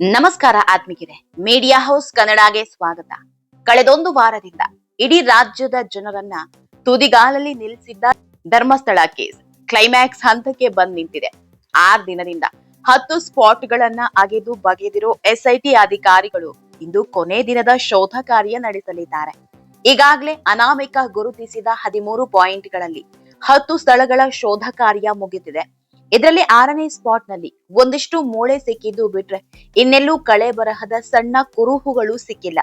ನಮಸ್ಕಾರ ಆತ್ಮಿಕಿರೆ. Media house ಕನ್ನಡಗೆ ಸ್ವಾಗತ. ಕಳೆದೊಂದು ವಾರದಿಂದ ಇಡೀ ರಾಜ್ಯದ ಜನರನ್ನ ತುದಿಗಾಲಲ್ಲಿ ನಿಲ್ಲಿಸಿದ್ದ ಧರ್ಮಸ್ಥಳ ಕೇಸ್ ಕ್ಲೈಮ್ಯಾಕ್ಸ್ ಹಂತಕ್ಕೆ ಬಂದ್ ನಿಂತಿದೆ. ಆರ್ ದಿನದಿಂದ ಹತ್ತು ಸ್ಪಾಟ್ಗಳನ್ನ ಅಗೆದು ಬಗೆದಿರೋ ಎಸ್ಐಟಿ ಅಧಿಕಾರಿಗಳು ಇಂದು ಕೊನೆ ದಿನದ ಶೋಧ ಕಾರ್ಯ ನಡೆಸಲಿದ್ದಾರೆ. ಈಗಾಗಲೇ ಅನಾಮಿಕ ಗುರುತಿಸಿದ ಹದಿಮೂರು ಪಾಯಿಂಟ್ಗಳಲ್ಲಿ ಹತ್ತು ಸ್ಥಳಗಳ ಶೋಧ ಕಾರ್ಯ ಮುಗಿದಿದೆ. ಇದರಲ್ಲಿ ಆರನೇ ಸ್ಪಾಟ್ನಲ್ಲಿ ಒಂದಿಷ್ಟು ಮೂಳೆ ಸಿಕ್ಕಿದ್ದು ಬಿಟ್ರೆ ಇನ್ನೆಲ್ಲೂ ಕಳೆ ಬರಹದ ಸಣ್ಣ ಕುರುಹುಗಳು ಸಿಕ್ಕಿಲ್ಲ.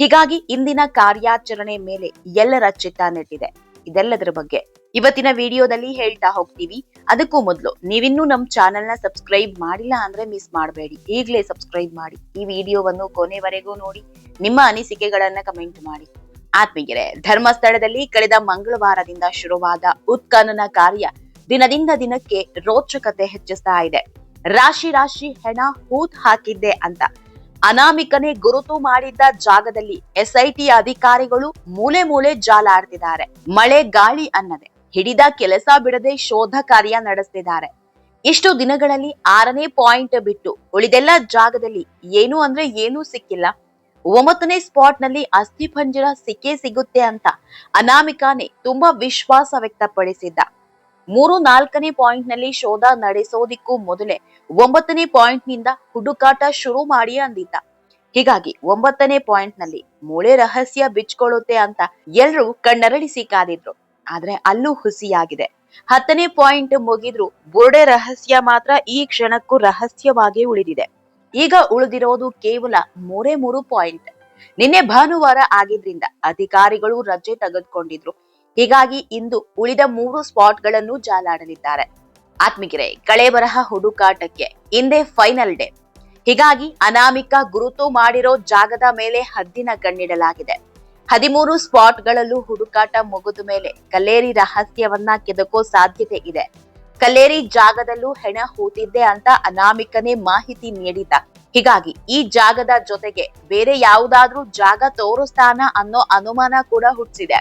ಹೀಗಾಗಿ ಇಂದಿನ ಕಾರ್ಯಾಚರಣೆ ಮೇಲೆ ಎಲ್ಲರ ಚಿತ್ತ ನೆಟ್ಟಿದೆ. ಇದೆಲ್ಲದರ ಬಗ್ಗೆ ಇವತ್ತಿನ ವಿಡಿಯೋದಲ್ಲಿ ಹೇಳ್ತಾ ಹೋಗ್ತೀವಿ. ಅದಕ್ಕೂ ಮೊದಲು ನೀವಿನ್ನೂ ನಮ್ಮ ಚಾನೆಲ್ನ ಸಬ್ಸ್ಕ್ರೈಬ್ ಮಾಡಿಲ್ಲ ಅಂದ್ರೆ ಮಿಸ್ ಮಾಡಬೇಡಿ. ಈಗಲೇ ಸಬ್ಸ್ಕ್ರೈಬ್ ಮಾಡಿ ಈ ವಿಡಿಯೋವನ್ನು ಕೊನೆವರೆಗೂ ನೋಡಿ. ನಿಮ್ಮ ಅನಿಸಿಕೆಗಳನ್ನ ಕಮೆಂಟ್ ಮಾಡಿ. ಆತ್ಮೀಯರೇ, ಧರ್ಮಸ್ಥಳದಲ್ಲಿ ಕಳೆದ ಮಂಗಳವಾರದಿಂದ ಶುರುವಾದ ಉತ್ಖನನ ಕಾರ್ಯ ದಿನದಿಂದ ದಿನಕ್ಕೆ ರೋಚಕತೆ ಹೆಚ್ಚಿಸ್ತಾ ಇದೆ. ರಾಶಿ ರಾಶಿ ಹೆಣ ಹೂತ್ ಹಾಕಿದ್ದೆ ಅಂತ. ಅನಾಮಿಕನೇ ಗುರುತು ಮಾಡಿದ್ದ ಜಾಗದಲ್ಲಿ ಎಸ್ಐಟಿ ಅಧಿಕಾರಿಗಳು ಮೂಲೆ ಮೂಲೆ ಜಾಲಾಡ್ತಿದ್ದಾರೆ. ಮಳೆ ಗಾಳಿ ಅನ್ನದೆ. ಹಿಡಿದ ಕೆಲಸ ಬಿಡದೆ ಶೋಧ ಕಾರ್ಯ ನಡೆಸ್ತಿದ್ದಾರೆ. ಇಷ್ಟು ದಿನಗಳಲ್ಲಿ ಆರನೇ ಪಾಯಿಂಟ್ ಬಿಟ್ಟು ಉಳಿದೆಲ್ಲ ಜಾಗದಲ್ಲಿ ಏನು ಅಂದ್ರೆ ಏನೂ ಸಿಕ್ಕಿಲ್ಲ. ಒಂಬತ್ತನೇ ಸ್ಪಾಟ್ನಲ್ಲಿ ಅಸ್ಥಿಪಂಜರ ಸಿಕ್ಕೇ ಸಿಗುತ್ತೆ ಅಂತ ಅನಾಮಿಕಾನೆ ತುಂಬಾ ವಿಶ್ವಾಸ ವ್ಯಕ್ತಪಡಿಸಿದ್ದ. ಮೂರು ನಾಲ್ಕನೇ ಪಾಯಿಂಟ್ನಲ್ಲಿ ಶೋಧ ನಡೆಸೋದಿಕ್ಕೂ ಮೊದಲೇ ಒಂಬತ್ತನೇ ಪಾಯಿಂಟ್ನಿಂದ ಹುಡುಕಾಟ ಶುರು ಮಾಡಿ ಅಂದಿದ್ದ. ಹೀಗಾಗಿ ಒಂಬತ್ತನೇ ಪಾಯಿಂಟ್ನಲ್ಲಿ ಮೂಳೆ ರಹಸ್ಯ ಬಿಚ್ಕೊಳ್ಳುತ್ತೆ ಅಂತ ಎಲ್ರೂ ಕಣ್ಣರಳಿಸಿ ಕಾದಿದ್ರು. ಆದ್ರೆ ಅಲ್ಲೂ ಹುಸಿಯಾಗಿದೆ. ಹತ್ತನೇ ಪಾಯಿಂಟ್ ಮುಗಿದ್ರು ಬುರ್ಡೆ ರಹಸ್ಯ ಮಾತ್ರ ಈ ಕ್ಷಣಕ್ಕೂ ರಹಸ್ಯವಾಗಿ ಉಳಿದಿದೆ. ಈಗ ಉಳಿದಿರೋದು ಕೇವಲ ಮೂರೇ ಮೂರು ಪಾಯಿಂಟ್. ನಿನ್ನೆ ಭಾನುವಾರ ಆಗಿದ್ರಿಂದ ಅಧಿಕಾರಿಗಳು ರಜೆ ತೆಗೆದುಕೊಂಡಿದ್ರು. ಹೀಗಾಗಿ ಇಂದು ಉಳಿದ ಮೂರು ಸ್ಪಾಟ್ಗಳನ್ನು ಜಾಲಾಡಲಿದ್ದಾರೆ. ಆತ್ಮಗಿರೆ ಕಳೆ ಬರಹ ಹುಡುಕಾಟಕ್ಕೆ ಇಂದೇ ಫೈನಲ್ ಡೇ. ಹೀಗಾಗಿ ಅನಾಮಿಕ ಗುರುತು ಮಾಡಿರೋ ಜಾಗದ ಮೇಲೆ ಹದ್ದಿನ ಕಣ್ಣಿಡಲಾಗಿದೆ. ಹದಿಮೂರು ಸ್ಪಾಟ್ಗಳಲ್ಲೂ ಹುಡುಕಾಟ ಮುಗಿದ ಮೇಲೆ ಕಲ್ಲೇರಿ ರಹಸ್ಯವನ್ನ ಕೆದಕೋ ಸಾಧ್ಯತೆ ಇದೆ. ಕಲ್ಲೇರಿ ಜಾಗದಲ್ಲೂ ಹೆಣ ಹೂತಿದ್ದೆ ಅಂತ ಅನಾಮಿಕನೇ ಮಾಹಿತಿ ನೀಡಿದ್ದ. ಹೀಗಾಗಿ ಈ ಜಾಗದ ಜೊತೆಗೆ ಬೇರೆ ಯಾವುದಾದ್ರೂ ಜಾಗ ತೋರಿಸ್ತಾನ ಅನ್ನೋ ಅನುಮಾನ ಕೂಡ ಹುಟ್ಟಿಸಿದೆ.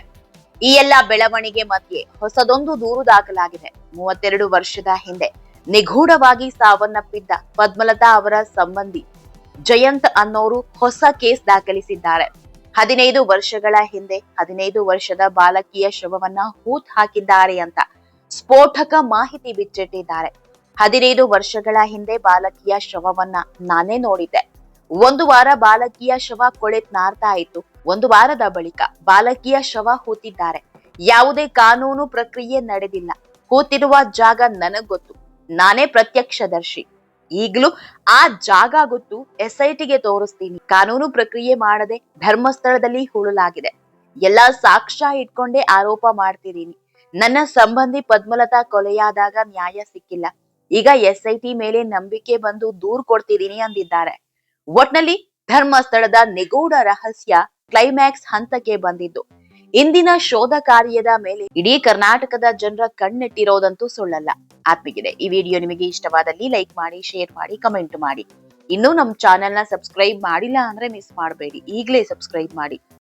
ಈ ಎಲ್ಲ ಬೆಳವಣಿಗೆ ಮಧ್ಯೆ ಹೊಸದೊಂದು ದೂರು ದಾಖಲಾಗಿದೆ. ಮೂವತ್ತೆರಡು ವರ್ಷದ ಹಿಂದೆ ನಿಗೂಢವಾಗಿ ಸಾವನ್ನಪ್ಪಿದ್ದ ಪದ್ಮಲತಾ ಅವರ ಸಂಬಂಧಿ ಜಯಂತ್ ಅನ್ನೋರು ಹೊಸ ಕೇಸ್ ದಾಖಲಿಸಿದ್ದಾರೆ. ಹದಿನೈದು ವರ್ಷಗಳ ಹಿಂದೆ ಹದಿನೈದು ವರ್ಷದ ಬಾಲಕಿಯ ಶವವನ್ನ ಹೂತ್ ಹಾಕಿದ್ದಾರೆ ಅಂತ ಸ್ಫೋಟಕ ಮಾಹಿತಿ ಬಿಚ್ಚಿಟ್ಟಿದ್ದಾರೆ. ಹದಿನೈದು ವರ್ಷಗಳ ಹಿಂದೆ ಬಾಲಕಿಯ ಶವವನ್ನ ನಾನೇ ನೋಡಿದ್ದೆ. ಒಂದು ವಾರ ಬಾಲಕಿಯ ಶವ ಕೊಳೆತ್ ನಾರ್ತಾ ಇತ್ತು. ಒಂದು ವಾರದ ಬಳಿಕ ಬಾಲಕಿಯ ಶವ ಹೂತಿದ್ದಾರೆ. ಯಾವುದೇ ಕಾನೂನು ಪ್ರಕ್ರಿಯೆ ನಡೆದಿಲ್ಲ. ಹೂತಿರುವ ಜಾಗ ನನಗ್ ಗೊತ್ತು ನಾನೇ ಪ್ರತ್ಯಕ್ಷದರ್ಶಿ. ಈಗಲೂ ಆ ಜಾಗ ಗೊತ್ತು ಎಸ್ಐಟಿಗೆ ತೋರಿಸ್ತೀನಿ. ಕಾನೂನು ಪ್ರಕ್ರಿಯೆ ಮಾಡದೆ ಧರ್ಮಸ್ಥಳದಲ್ಲಿ ಹೂಳಲಾಗಿದೆ. ಎಲ್ಲಾ ಸಾಕ್ಷ್ಯ ಇಟ್ಕೊಂಡೇ ಆರೋಪ ಮಾಡ್ತಿದ್ದೀನಿ. ನನ್ನ ಸಂಬಂಧಿ ಪದ್ಮಲತಾ ಕೊಲೆಯಾದಾಗ ನ್ಯಾಯ ಸಿಕ್ಕಿಲ್ಲ. ಈಗ ಎಸ್ಐಟಿ ಮೇಲೆ ನಂಬಿಕೆ ಬಂದು ದೂರ್ ಕೊಡ್ತಿದ್ದೀನಿ ಅಂದಿದ್ದಾರೆ. ಒಟ್ನಲ್ಲಿ ಧರ್ಮಸ್ಥಳದ ನಿಗೂಢ ರಹಸ್ಯ ಕ್ಲೈಮ್ಯಾಕ್ಸ್ ಹಂತಕ್ಕೆ ಬಂದಿದ್ದು. ಇಂದಿನ ಶೋಧ ಕಾರ್ಯದ ಮೇಲೆ ಇಡೀ ಕರ್ನಾಟಕದ ಜನರ ಕಣ್ಣಿಟ್ಟಿರೋದಂತೂ ಸುಳ್ಳಲ್ಲ. ಆತ್ಮಿಗಿದೆ ಈ ವಿಡಿಯೋ ನಿಮಗೆ ಇಷ್ಟವಾದಲ್ಲಿ ಲೈಕ್ ಮಾಡಿ, ಶೇರ್ ಮಾಡಿ, ಕಮೆಂಟ್ ಮಾಡಿ. ಇನ್ನೂ ನಮ್ಮ ಚಾನೆಲ್ನ ಸಬ್ಸ್ಕ್ರೈಬ್ ಮಾಡಿಲ್ಲ ಅಂದ್ರೆ ಮಿಸ್ ಮಾಡಬೇಡಿ. ಈಗಲೇ ಸಬ್ಸ್ಕ್ರೈಬ್ ಮಾಡಿ.